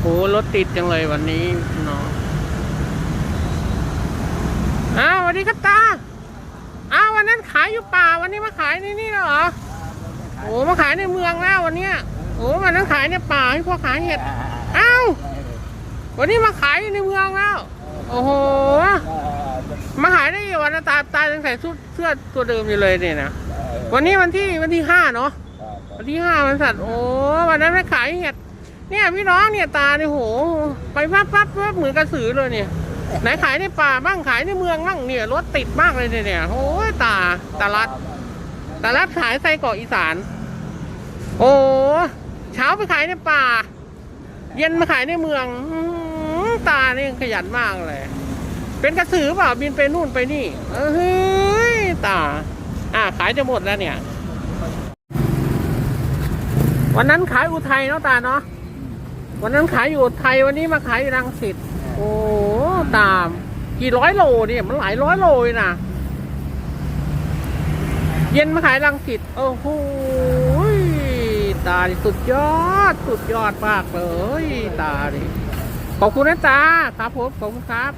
โอ้รถติดจังเลยวันนี้เนาะอ้าววัสดีครับตาอ้าววันนั้นขายอยู่ป่าวันนี้มาขายในนี่เหรอโอ้มาขายในเมืองแล้ววันเนี้ยโอ้วันนั้นขายในป่าให้พวกขายเห็ดอ้าววันนี้มาขายในเมืองแล้ว โอ้โหมาขายได้วันแล้ตาตายังใส่ชุดเสื้อตัวเดิมอยู่เลยเนี่ยนะวันนี้วันที่วันที่ห้าเนาะวันที่ห้าวันสัตว์โอ้วันนั้นไปขายเห็ด เนี่ยพี่น้องเนี่ยตาเนี่ยโห ไปปั๊บปั๊บปั๊บเหมือนกระสือเลยเนี่ยไหนขายในป่าบ้างขายในเมืองบ้างเนี่ยรถติดมากเลยเนี่ยเนี่ยโอ้ยตาตาลัดตาลัดขายไส้กรอกอีสาน โอ้เช้าไปขายในป่า เย็นมาขายในเมืองตาเนี่ยขยันมากเลย เป็นกระสือเปล่าบินไปนู่นไปนี่เออเฮ้ยตา อ่าขายจะหมดแล้วเนี่ย วันนั้นขายอุทัยเนาะตาเนาะ วันนั้นขายอยู่ไทยวันนี้มาขายอยู่รังสิตโอ้ตาม กี่ร้อยโลเนี่ยมันหลายร้อยโลเลยนะเย็นมาขายรังสิตโอ้โหตาดิสุดยอด สุดยอดมากเลย ตาดิขอบคุณนะตาครับผมขอบคุณครับ